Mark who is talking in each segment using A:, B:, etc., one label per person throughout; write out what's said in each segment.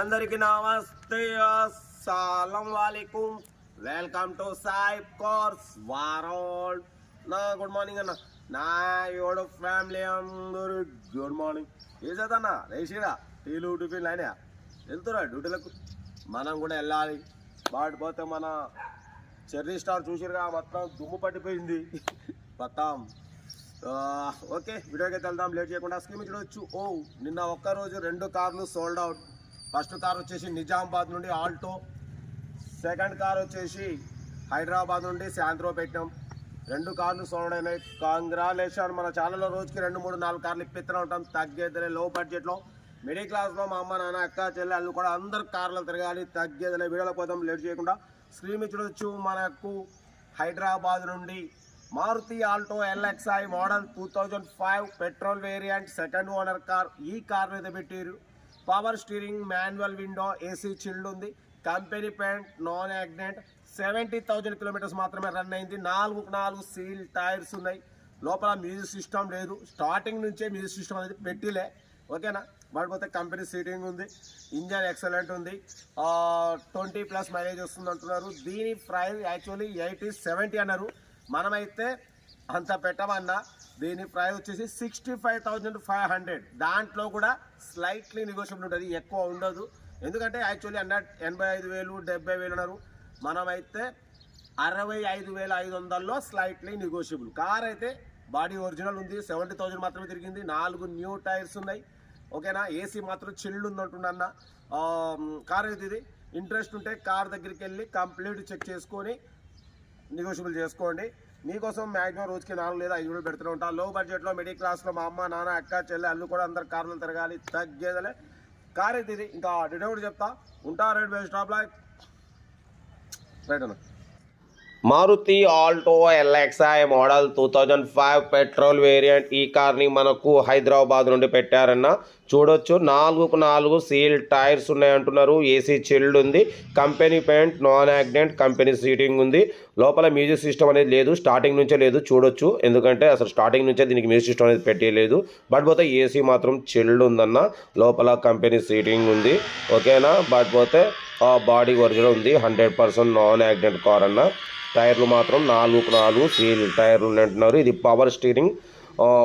A: అందరికి నమస్తే. అస్సలం వాలేకుమ్ welcome to Saib cars world. నా గుడ్ మార్నింగ్ అన్న. నా యోడు ఫ్యామిలీ అందరూ గుడ్ మార్నింగ్. ఏ అన్న? రేషిరా టీలు టిఫిన్ అయినా వెళ్తురా డ్యూటీలకు? మనం కూడా వెళ్ళాలి. వాటి పోతే మన చెర్రీ స్టార్ చూసిరుగా మొత్తం దుమ్ము పట్టిపోయింది. మొత్తం ఓకే వీడియోకి వెళ్దాం. లేట్ చేయకుండా స్కీమ్ చూడొచ్చు. ఓ నిన్న ఒక్క రోజు రెండు కార్లు సోల్డ్ అవుట్. ఫస్ట్ కార్ వచ్చేసి నిజామాబాద్ నుండి ఆల్టో. సెకండ్ కార్ వచ్చేసి హైదరాబాద్ నుండి శాంత్రో పెట్టాం రెండు కార్లు సోల్డ్ అయినాయి. కాంగ్రాలేషన్. మన ఛానల్లో రోజుకి రెండు మూడు నాలుగు కార్లు ఇప్పిస్తూనే ఉంటాం. తగ్గేదిలే లో. బడ్జెట్లో మిడిల్ క్లాస్లో మా అమ్మ నాన్న అక్క చెల్లె అల్లు కూడా అందరు కార్లు తిరగాలి. తగ్గేదిలే. వీడియోలో పోతాం లేట్ చేయకుండా స్క్రీన్ చూడొచ్చు మనకు హైదరాబాద్ నుండి Maruti Alto LXI model two thousand five petrol variant second owner car. ఈ కార్ మీద పెట్టారు power steering manual window AC chilled ఉంది. Company paint non accident seventy thousand kilometres మాత్రమే రన్ అయింది. నాలుగు నాలుగు సీల్ టైర్స్ ఉన్నాయి. లోపల మ్యూజిక్ సిస్టమ్ లేదు. స్టార్టింగ్ నుంచే మ్యూజిక్ సిస్టమ్ అనేది పెట్టిలే. ఓకేనా? వాడిపోతే కంపెనీ సీటింగ్ ఉంది. ఇంజన్ ఎక్సలెంట్ ఉంది. ట్వంటీ ప్లస్ మైలేజ్ వస్తుంది అంటున్నారు. దీని ప్రైస్ యాక్చువల్లీ ఎయిటీ సెవెంటీ అన్నారు. మనమైతే అంత పెట్టమన్నా. దీని ప్రైస్ వచ్చేసి sixty five thousand five hundred దాంట్లో కూడా స్లైట్లీ నెగోషియబుల్ ఉంటుంది. ఎక్కువ ఉండదు. ఎందుకంటే యాక్చువల్లీ హండ్రెడ్ ఎనభై ఐదు వేలు డెబ్బై వేలు ఉన్నారు మనమైతే అరవై ఐదు వేల ఐదు వందల్లో స్లైట్లీ నెగోషియబుల్ కార్ అయితే బాడీ ఒరిజినల్ ఉంది. సెవెంటీ థౌజండ్ మాత్రమే తిరిగింది. నాలుగు న్యూ టైర్స్ ఉన్నాయి. ఓకేనా? ఏసీ మాత్రం చిల్డ్ ఉందంటున్నా కార్ అయితే ఇది. ఇంట్రెస్ట్ ఉంటే కార్ దగ్గరికి వెళ్ళి కంప్లీట్ చెక్ చేసుకొని నెగోషియబుల్ చేసుకోండి. నీకోసం మ్యాక్సిమం రోజుకి నాలుగు లేదా ఐదు వేలు పెడుతూనే ఉంటా. లో బడ్జెట్లో మిడిల్ క్లాస్లో మా అమ్మ నాన్న అక్క చెల్లె అల్లు కూడా అందరు కార్లు తిరగాలి. తగ్గేదలే. కార్ అయితే ఇది. ఇంకా డిటౌట్ చెప్తా. ఉంటా right bye stop like right అన్న Maruti Alto LXI model two thousand five petrol variant ఈ కార్ని మనకు హైదరాబాద్ నుండి పెట్టారన్న. చూడొచ్చు నాలుగుకు నాలుగు సీల్ టైర్స్ ఉన్నాయి అంటున్నారు ఏసీ చిల్డ్ ఉంది company paint non accident company seating ఉంది. లోపల మ్యూజిక్ సిస్టమ్ అనేది లేదు స్టార్టింగ్ నుంచే లేదు చూడొచ్చు. ఎందుకంటే అసలు స్టార్టింగ్ నుంచే దీనికి మ్యూజిక్ సిస్టమ్ అనేది పెట్టలేదు బట్ పోతే ఏసీ మాత్రం చిల్డ్ ఉందన్న లోపల కంపెనీ సీటింగ్ ఉంది. ఓకేనా? బట్ పోతే బాడీ ఒరిజినల్ ఉంది. Hundred percent non accident car అన్న. టైర్లు మాత్రం నాలుగు నాలుగు సీల్ టైర్లు ఉన్నాయి అంటున్నారు ఇది పవర్ స్టీరింగ్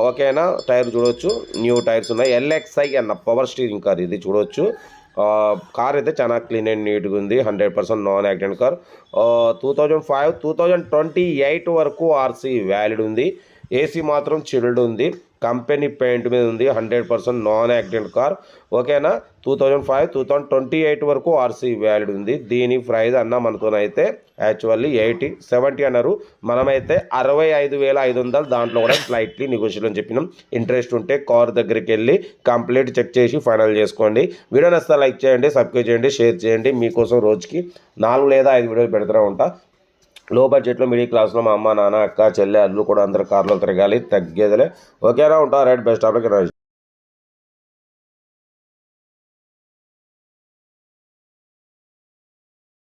A: ఓకేనా? టైర్ చూడొచ్చు. న్యూ టైర్స్ ఉన్నాయి. ఎల్ఎక్స్ఐ అన్న పవర్ స్టీరింగ్ కార్ ఇది చూడొచ్చు. కార్ అయితే చాలా క్లీన్ అండ్ నీట్గా ఉంది. Hundred percent non accident car. Two thousand five two thousand twenty eight వరకు ఆర్సీ వ్యాలిడ్ ఉంది. ఏసీ మాత్రం చిల్డ్ ఉంది. కంపెనీ పెయింట్ మీద ఉంది. Hundred percent non accident car ఓకేనా? Two thousand five two thousand twenty eight వరకు ఆర్సీ వ్యాలిడ్ ఉంది. దీని ప్రైస్ అన్న మనతోనైతే యాక్చువల్లీ ఎయిటీ సెవెంటీ అన్నారు. మనమైతే అరవై ఐదు వేల ఐదు వందలు దాంట్లో కూడా స్లైట్లీ నెగోషియల్ అని చెప్పినాం. ఇంట్రెస్ట్ ఉంటే కార్ దగ్గరికి వెళ్ళి కంప్లీట్ చెక్ చేసి ఫైనల్ చేసుకోండి. వీడియో నచ్చితే లైక్ చేయండి సబ్స్క్రైబ్ చేయండి షేర్ చేయండి. మీకోసం రోజుకి నాలుగు లేదా ఐదు వీడియోలు పెడుతూనే ఉంటా. లో బడ్జెట్లో మిడిల్ క్లాస్లో మా అమ్మ నాన్న అక్క చెల్లె అల్లు కూడా అందరు కార్లో తిరగాలి తగ్గేదిలే. ఓకేనా ఉంటా రైట్ బెస్ట్ ఆఫ్